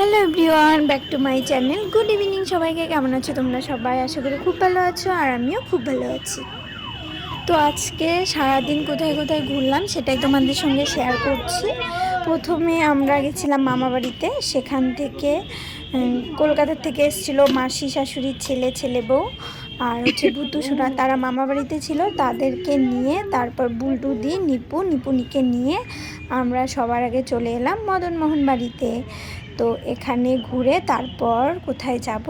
Hello everyone back to my channel good evening সবাইকে। কেমন আছো তোমরা সবাই? আশা করি খুব ভালো আছো আর আমিও খুব ভালো আছি। তো আজকে সারাদিন কোথায় কোথায় ঘুরলাম সেটাই তোমাদের সঙ্গে শেয়ার করছি। প্রথমে আমরা গেছিলাম মামা বাড়িতে। সেখান থেকে কলকাতা থেকে এসেছিল মাসি শাশুড়ির ছেলে ছেলে বউ আর হচ্ছে ভুতু, সোনা। তারা মামা বাড়িতে ছিল। তাদেরকে নিয়ে, তারপর বুলটু, দি, নিপু নিপুনিকে নিয়ে আমরা সবার আগে চলে এলাম মদনমোহন বাড়িতে। তো এখানে ঘুরে তারপর কোথায় যাব?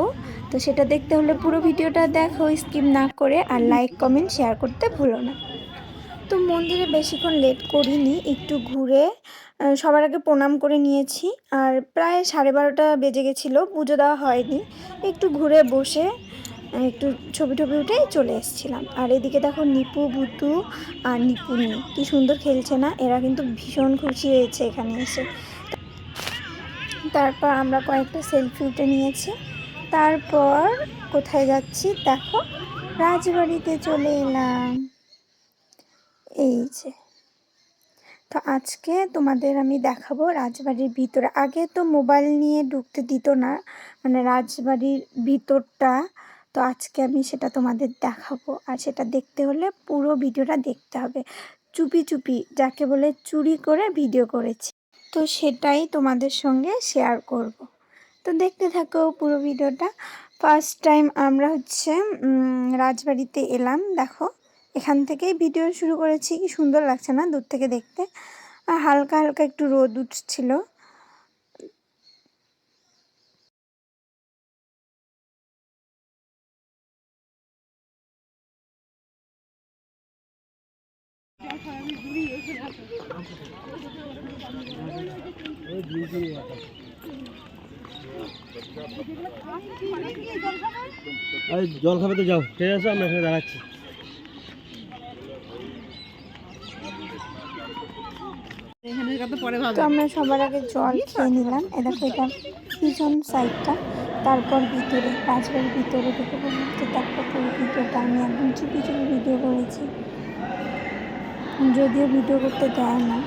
তো সেটা দেখতে হলে পুরো ভিডিওটা দেখো, স্কিপ না করে আর লাইক, কমেন্ট, শেয়ার করতে ভুলো না। তো মন্দিরে বেশিক্ষণ লেট করিনি, একটু ঘুরে সবার আগে প্রণাম করে নিয়েছি। আর প্রায় সাড়ে বারোটা বেজে গেছিল, পুজো দেওয়া হয়নি। একটু ঘুরে বসে একটু ছবি টবি উঠে চলে এসেছিলাম। আর এদিকে দেখো নিপু ভুতু আর নিপুনি কি সুন্দর খেলছে না? এরা কিন্তু ভীষণ খুশি হয়েছে এখানে এসে। তারপর আমরা কয়েকটা সেলফি উঠে নিয়েছি। তারপর কোথায় যাচ্ছি? দেখো, রাজবাড়িতে চলে এলাম। এই যে। তো আজকে তোমাদের আমি দেখাবো রাজবাড়ির ভিতরে। আগে তো মোবাইল নিয়ে ঢুকতে দিত না মানে রাজবাড়ির ভিতরটা। তো আজকে আমি সেটা তোমাদের দেখাবো। আর সেটা দেখতে হলে পুরো ভিডিওটা দেখতে হবে। চুপি চুপি, যাকে বলে চুরি করে ভিডিও করেছি। তো সেটাই তোমাদের সঙ্গে শেয়ার করব। তো দেখতে থাকো পুরো ভিডিওটা। ফার্স্ট টাইম আমরা হচ্ছে রাজবাড়িতে এলাম, দেখো। এখান থেকেই ভিডিও শুরু করেছি। কি সুন্দর লাগছে না দূর থেকে দেখতে। আর হালকা হালকা একটু রোদ উঠছিল। জল খাবে তো যাও। ঠিক আছে আমরা এখানে দাঁড়াচ্ছি। তো আমরা সবার আগে জল খেয়ে নিলাম। এ দেখো এটা পিছন সাইডটা তারপর ভিতরে রাজবাড়ির ভিতরে ঢুকে পড়লাম তো দেখো পুরো ভিডিওটা আমি একদম চুপি চুপি ভিডিও করেছি। যদিও ভিডিও করতে দেয় না।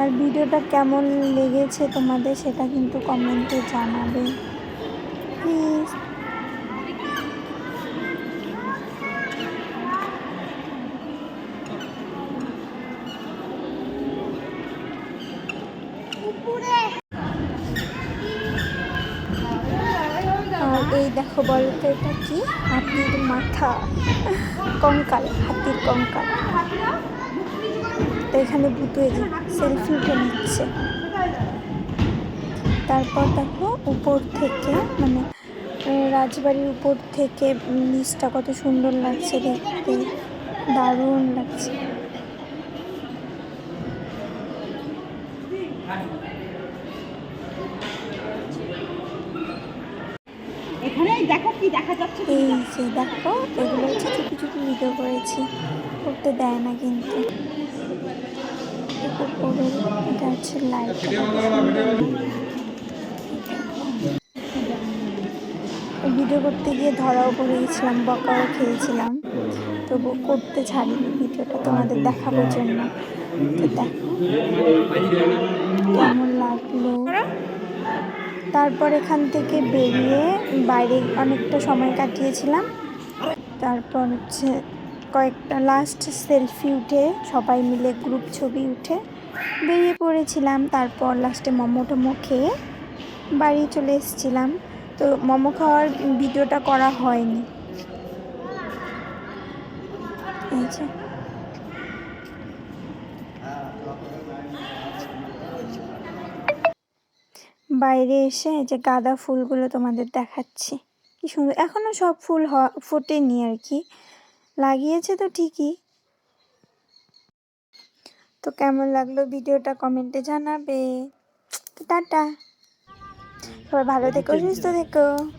আর ভিডিওটা কেমন লেগেছে তোমাদের সেটা কিন্তু কমেন্টে জানাবে। প্লিজ। এই দেখো বলো তো এটা কি? হাতির মাথা। কঙ্কাল, হাতির কঙ্কাল। তো এখানে ভূতু এই যে সেলফি উঠে নিচ্ছে। তারপর দেখো উপর থেকে মানে রাজবাড়ির উপর থেকে নিচটা কত সুন্দর লাগছে দেখতে। দারুণ লাগছে। এখানে দেখো কি দেখা যাচ্ছে এই যে দেখো এগুলো হচ্ছে চুপি চুপি ভিডিও করেছি। করতে দেয় না কিন্তু। এটা হচ্ছে লাইট ভিডিও করতে গিয়ে ধরাও পড়ে গেছিলাম বকাও খেয়েছিলাম। তবু করতে ছাড়িনি ভিডিওটা তোমাদের দেখানোর জন্য। তো দেখো। তারপর এখান থেকে বেরিয়ে বাইরে অনেকটা সময় কাটিয়েছিলাম। তারপর হচ্ছে কয়েকটা লাস্ট সেলফি উঠে, সবাই মিলে গ্রুপ ছবি উঠে বেরিয়ে পড়েছিলাম। তারপর লাস্টে মোমো টোমো খেয়ে বাড়ি চলে এসেছিলাম। তো মোমো খাওয়ার ভিডিওটা করা হয়নি। এই বাইরে এসে এই যে গাঁদা ফুলগুলো তোমাদের দেখাচ্ছি। কি সুন্দর। এখনও সব ফুল হ- ফোটেনি আর কি। লাগিয়েছে তো ঠিকই। তো কেমন লাগল ভিডিওটা কমেন্টে জানাবে। তো টাটা। সবাই ভালো থেকো সুস্থ থেকো।